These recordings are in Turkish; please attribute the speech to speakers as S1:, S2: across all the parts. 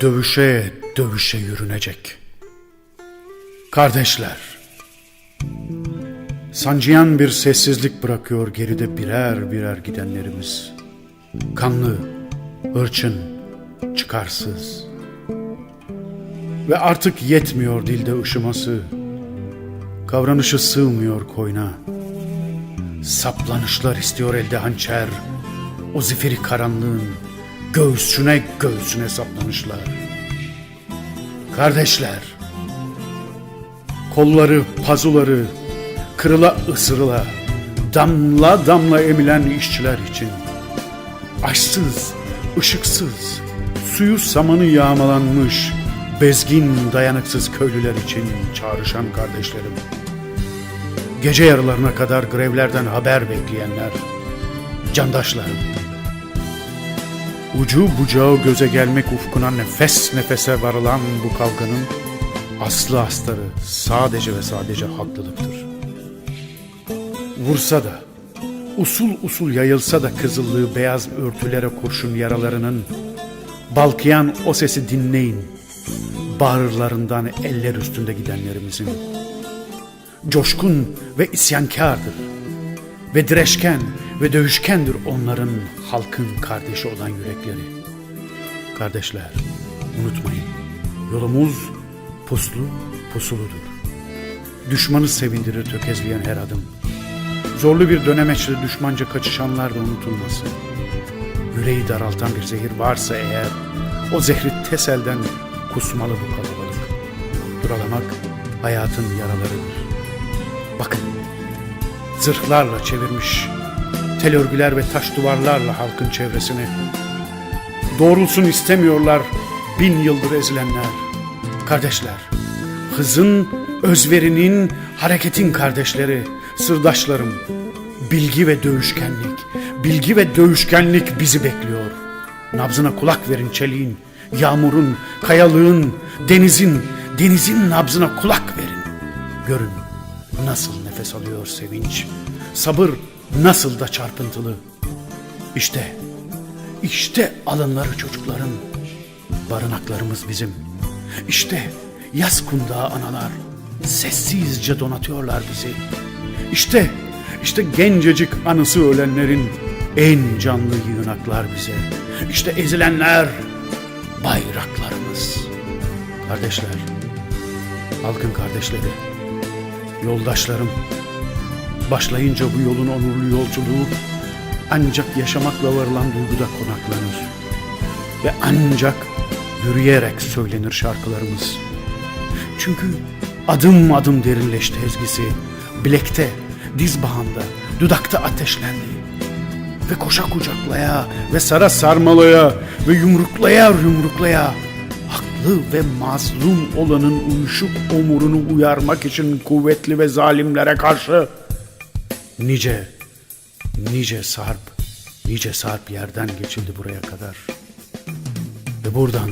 S1: dövüşe dövüşe yürünecek. Kardeşler, sancıyan bir sessizlik bırakıyor geride birer birer gidenlerimiz. Kanlı, hırçın, çıkarsız. Ve artık yetmiyor dilde ışıması. Kavranışı sığmıyor koyna. Saplanışlar istiyor elde hançer. O zifiri karanlığın göğsüne göğsüne saplanışlar. Kardeşler, kolları, pazuları kırıla ısırıla, damla damla emilen işçiler için, aşsız, ışıksız, suyu samanı yağmalanmış, bezgin, dayanıksız köylüler için çağrışan kardeşlerim. Gece yarılarına kadar grevlerden haber bekleyenler, candaşlarım. Ucu bucağı göze gelmek ufkuna nefes nefese varılan bu kavganın aslı astarı sadece ve sadece haklılıktır. Vursa da, usul usul yayılsa da kızıllığı beyaz örtülere kurşun yaralarının, balkıyan o sesi dinleyin, bağırlarından eller üstünde gidenlerimizin. Coşkun ve isyankardır ve direşken ve dövüşkendir onların halkın kardeşi olan yürekleri. Kardeşler, unutmayın, yolumuz puslu pusuludur. Düşmanı sevindirir tökezleyen her adım. Zorlu bir dönemeçle düşmanca kaçışanlar da unutulmasın. Yüreği daraltan bir zehir varsa eğer, o zehri teselden kusmalı bu kalabalık. Duralamak hayatın yaralarıdır. Bakın, zırhlarla çevirmiş, tel örgüler ve taş duvarlarla halkın çevresini. Doğrulsun istemiyorlar bin yıldır ezilenler. Kardeşler, hızın, özverinin, hareketin kardeşleri, sırdaşlarım. Bilgi ve dövüşkenlik, bilgi ve dövüşkenlik bizi bekliyor. Nabzına kulak verin çeliğin, yağmurun, kayalığın, denizin, denizin nabzına kulak verin. Görün nasıl nefes alıyor sevinç, sabır nasıl da çarpıntılı. İşte, işte alınları çocukların, barınaklarımız bizim. İşte yaz kundağı analar sessizce donatıyorlar bizi. İşte, işte gencecik anısı ölenlerin en canlı yığınaklar bize. İşte ezilenler, bayraklarımız. Kardeşler, halkın kardeşleri, yoldaşlarım, başlayınca bu yolun onurlu yolculuğu ancak yaşamakla varılan duyguda konaklanır. Ve ancak yürüyerek söylenir şarkılarımız. Çünkü adım adım derinleşti ezgisi. Bilekte, diz bağında, dudakta ateşlendi. Ve koşa kucaklaya ve sara sarmalaya ve yumruklaya yumruklaya haklı ve mazlum olanın uyuşuk omurunu uyarmak için kuvvetli ve zalimlere karşı nice, nice sarp, nice sarp yerden geçildi buraya kadar. Ve buradan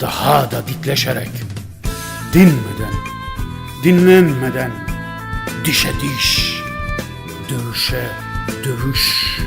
S1: daha da dikleşerek, dinmeden, dinlenmeden, dişe diş, dövüşe dövüş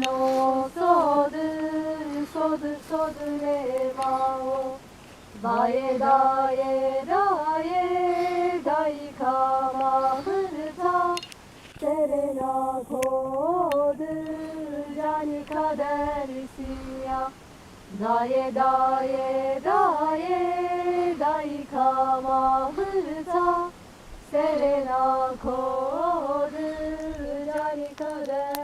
S2: o sodur sodur sodur eva o. Daye daye daye dayi kamahırta Serena kodur yani kadersin ya Daye daye daye dayi kamahırta Serena kodur yani kadersin